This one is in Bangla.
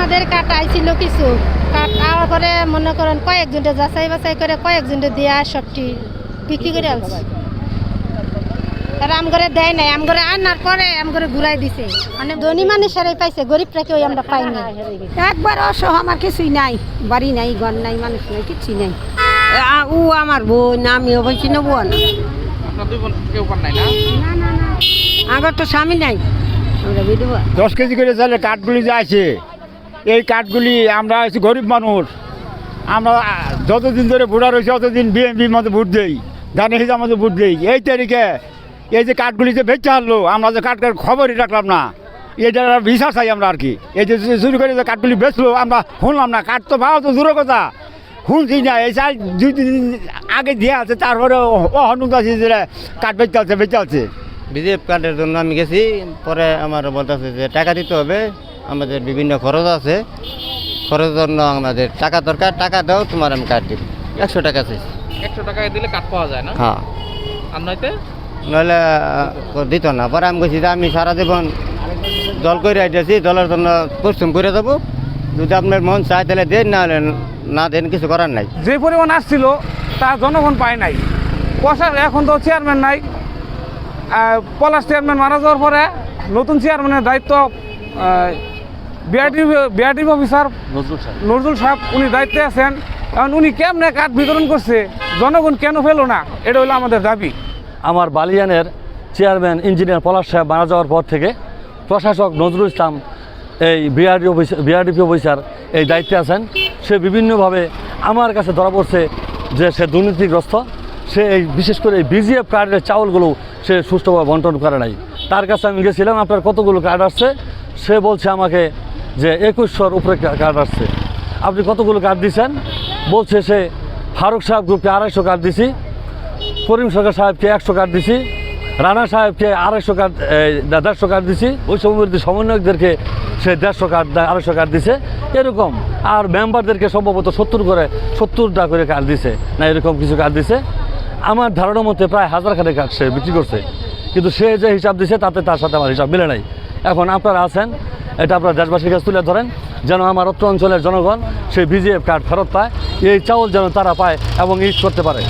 আমাদের কাঠ আইছিল কিছু? কাঠ আওয়ার পরে মনে করেন কয়েকজনটা যাচাই বাছাই করে কয়েকজনটা দিয়া সবটি বিক্রি করে আনছে। আর আম করে দেয় নাই আম করে আনার পরে আম করে ঘুরাই দিছে। মানে ধনী মানুষেরাই পাইছে গরিবরা কেউ আমরা পাই না একবার অসহ আমার কিছুই নাই বাড়ি নাই ঘর নাই মানুষ নাই কিছুই নাই। ও আমার বোন আমিও বলছি না বোন আপনার দুই বোন কেউ পান নাই না? আমার তো স্বামী নাই। আমরা বিধবা। দশ কেজি করে চাইলে কাঠগুলি যে আছে এই কাঠগুলি আমরা হচ্ছে গরিব মানুষ। আমরা যতদিন ধরে বুড়া রয়েছে ততদিন বিএনপি মতো ভোট দেই, ধানের হিসাব মতো ভোট দেই। এই তারিখে এই যে কাঠগুলি যে বেচে হারলো আমরা যে কাঠটার খবরই রাখলাম না। এটা বিচার চাই আমরা আর কি। এই যে চুরি করে যে কাঠগুলি বেচলো, আমরা শুনলাম না। কাঠ তো ভালো তো দূরের কথা। শুনছি না, এই চাল দুই তিন দিন আগে দিয়ে আছে, তারপরে অহনুক আছে যে কাঠ বেচতে আছে বেচতে আছে। বিজেপি কার্ডের জন্য আমি গেছি, পরে আমার বলতেছে যে টাকা দিতে হবে। আমাদের বিভিন্ন খরচ আছে। খরচের জন্য আমাদের টাকা দরকার টাকা দাও তোমার আমি কার্ড দিব। একশো টাকা চাইছি একশো টাকা দিলে কাঠ পাওয়া যায় না? হ্যাঁ। আর নয়তে? নইলে দিত না। পরে আমি বলছি যে আমি সারা জীবন দল করে আইতেছি দলের জন্য পরিশ্রম করে দেবো যদি আপনার মন চায় তাহলে দেন না হলে না দেন কিছু করার নাই। যে পরিমাণ আসছিল তা জনগণ পায় নাই। প্রশাসন এখন তো চেয়ারম্যান নাই। পলাশ চেয়ারম্যান মারা যাওয়ার পরে নতুন চেয়ারম্যানের দায়িত্ব বিআরটি বিআরটি অফিসার নজরুল সাহেব। উনি দায়িত্বে আছেন। এখন উনি কেমনে কাঠ বিতরণ করছে জনগণ কেন পেল না? এটা হলো আমাদের দাবি। আমার বালিয়ানের চেয়ারম্যান ইঞ্জিনিয়ার পলাশ সাহেব মারা যাওয়ার পর থেকে প্রশাসক নজরুল ইসলাম এই বিআরডি অফিস বিআরডিপি অফিসার এই দায়িত্বে আছেন। সে বিভিন্নভাবে আমার কাছে ধরা পড়ছে যে সে দুর্নীতিগ্রস্ত। সে এই বিশেষ করে এই বিজিএফ কার্ডের চাউলগুলো সে সুষ্ঠুভাবে বন্টন করে নাই। তার কাছে আমি গেছিলাম আপনার কতগুলো কার্ড আসছে? সে বলছে আমাকে যে একুশশোর উপরে কার্ড আসছে। আপনি কতগুলো কার্ড দিচ্ছেন বলছে সে ফারুক সাহেব গ্রুপকে আড়াইশো কার্ড দিছি, করিম সরকার সাহেবকে একশো কার্ড দিছি, রানা সাহেবকে আড়াইশো কার্ড দেড়শো কার্ড দিছি ওই সমবিরোধী সমন্বয়কদেরকে সে দেড়শো কার্ড আড়াইশো কার্ড দিছে। এরকম। আর মেম্বারদেরকে সম্ভবত সত্তর করে, সত্তরটা করে কার্ড দিছে। না, এরকম কিছু কার্ড দিছে। আমার ধারণা মতে প্রায় হাজার খানেক কার্ড সে বিক্রি করছে। কিন্তু সে যে হিসাব দিছে, তাতে তার সাথে আমার হিসাব মিলে নাই। এখন আপনারা আছেন এটা আপনার দেশবাসীর কাছে তুলে ধরেন, যেন আমার অত্র অঞ্চলের জনগণ সেই বিজিএফ কার্ড ফেরত পায়। এই চাউল যেন তারা পায় এবং ইউজ করতে পারে।